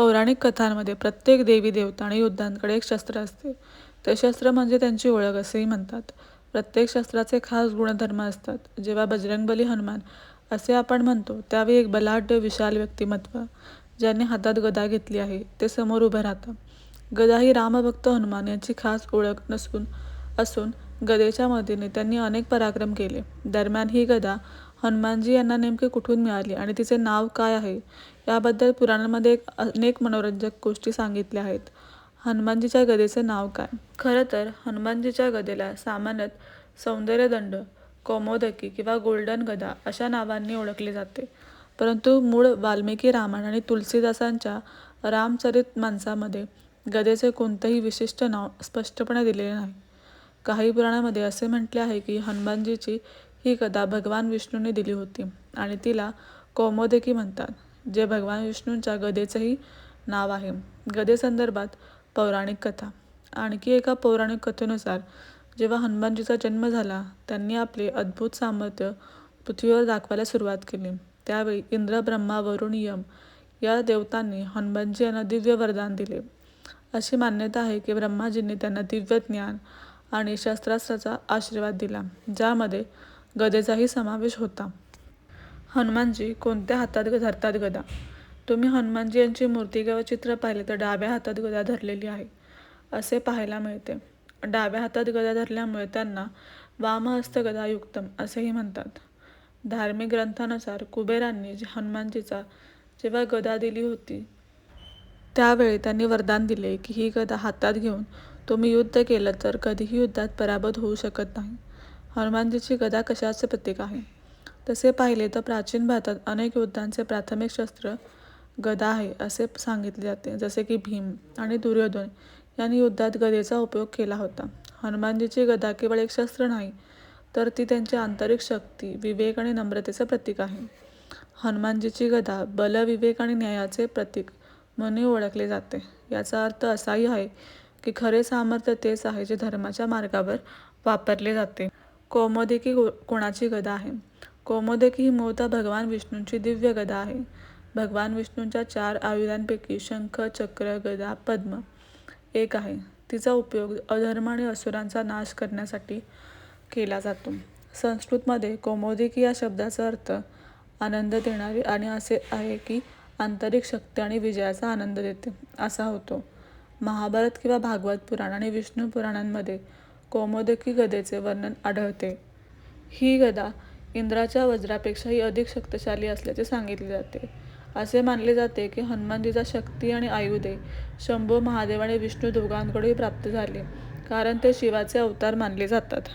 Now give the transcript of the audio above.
पौराणिक कथांमध्ये प्रत्येक देवी देवता आणि युद्धांकडे एक शस्त्र असते. ते शस्त्र म्हणजे त्यांची ओळख असेही म्हणतात. प्रत्येक शस्त्राचे खास गुणधर्म असतात. जेव्हा बजरंगबली हनुमान असे आपण म्हणतो त्यावेळी एक बलाढ्य विशाल व्यक्तिमत्व ज्यांनी हातात गदा घेतली आहे ते समोर उभं राहतं. गदा ही रामभक्त हनुमान यांची खास ओळख नसून असून गदेच्या मदतीने त्यांनी अनेक पराक्रम केले. दरम्यान ही गदा हनुमानजी यांना नेमके कुठून मिळाली आणि तिचे नाव काय आहे याबद्दल पुराणांमध्ये एक अनेक मनोरंजक गोष्टी सांगितल्या आहेत. हनुमानजीच्या गदेचे नाव काय? खरं तर हनुमानजीच्या गदेला सामान्यतः सौंदर्यदंड कौमोदकी किंवा गोल्डन गदा अशा नावांनी ओळखले जाते. परंतु मूळ वाल्मिकी रामायण आणि तुलसीदासांच्या रामचरित माणसामध्ये गदेचे कोणतेही विशिष्ट नाव स्पष्टपणे दिलेले नाही. काही पुराणामध्ये असे म्हटले आहे की हनुमानजीची ही गदा भगवान विष्णूने दिली होती आणि तिला कौमोदकी म्हणतात जे भगवान विष्णूंच्या गदेचंही नाव आहे. गदेसंदर्भात पौराणिक कथा. आणखी एका पौराणिक कथेनुसार जेव्हा हनुमानजीचा जन्म झाला त्यांनी आपले अद्भुत सामर्थ्य पृथ्वीवर दाखवायला सुरुवात केली. त्यावेळी इंद्र ब्रह्मा वरुण यम या देवतांनी हनुमानजी यांना दिव्य वरदान दिले. अशी मान्यता आहे की ब्रह्माजींनी त्यांना दिव्य ज्ञान आणि शस्त्रास्त्राचा आशीर्वाद दिला ज्यामध्ये गदेचाही समावेश होता. हनुमानजी कोणत्या हातात धरतात गदा? तुम्ही हनुमानजी यांची मूर्ती किंवा चित्र पाहिले तर डाव्या हातात गदा धरलेली आहे असे पाहायला मिळते. डाव्या हातात गदा धरल्यामुळे त्यांना वामहस्त गदायुक्तम असेही म्हणतात. धार्मिक ग्रंथानुसार कुबेरांनी हनुमानजीचा जेव्हा गदा दिली होती त्यावेळी त्यांनी वरदान दिले की ही गदा हातात घेऊन तुम्ही युद्ध केलं तर कधीही युद्धात पराभूत होऊ शकत नाही. हनुमानजीची गदा कशाचे प्रतीक आहे? तसे पाहिले तर प्राचीन भारतात अनेक युद्धांचे प्राथमिक शस्त्र गदा आहे असे सांगितले जाते. जसे की भीम आणि दुर्योधन यांनी युद्धात गदेचा उपयोग केला होता. हनुमानजीची गदा केवळ एक शस्त्र नाही तर ती त्यांची आंतरिक शक्ती विवेक आणि नम्रतेचे प्रतीक आहे. हनुमानजीची गदा बल विवेक आणि न्यायाचे प्रतीक म्हणून ओळखले जाते. याचा अर्थ असाही आहे की खरे सामर्थ्य तेच आहे जे धर्माच्या मार्गावर वापरले जाते. कौमोदकी कोणाची गदा आहे? कौमोदकी ही मूळतः भगवान विष्णूंची दिव्य गदा आहे. भगवान विष्णूंच्या चार आयुधांपैकी शंख चक्र गदा पद्म एक आहे. तिचा उपयोग अधर्म आणि असुरांचा नाश करण्यासाठी केला जातो. संस्कृतमध्ये कौमोदिकी या शब्दाचा अर्थ आनंद देणारी आणि असे आहे की आंतरिक शक्ती आणि विजयाचा आनंद देते असा होतो. महाभारत किंवा भागवत पुराण आणि विष्णू पुराणांमध्ये कौमोदकी गदेचे वर्णन आढळते. ही गदा इंद्राच्या वज्रापेक्षाही अधिक शक्तिशाली असल्याचे सांगितले जाते. असे मानले जाते की हनुमानजीचा शक्ती आणि आयुधे शंभू महादेव आणि विष्णू दोघांकडूनही प्राप्त झाले कारण ते शिवाचे अवतार मानले जातात.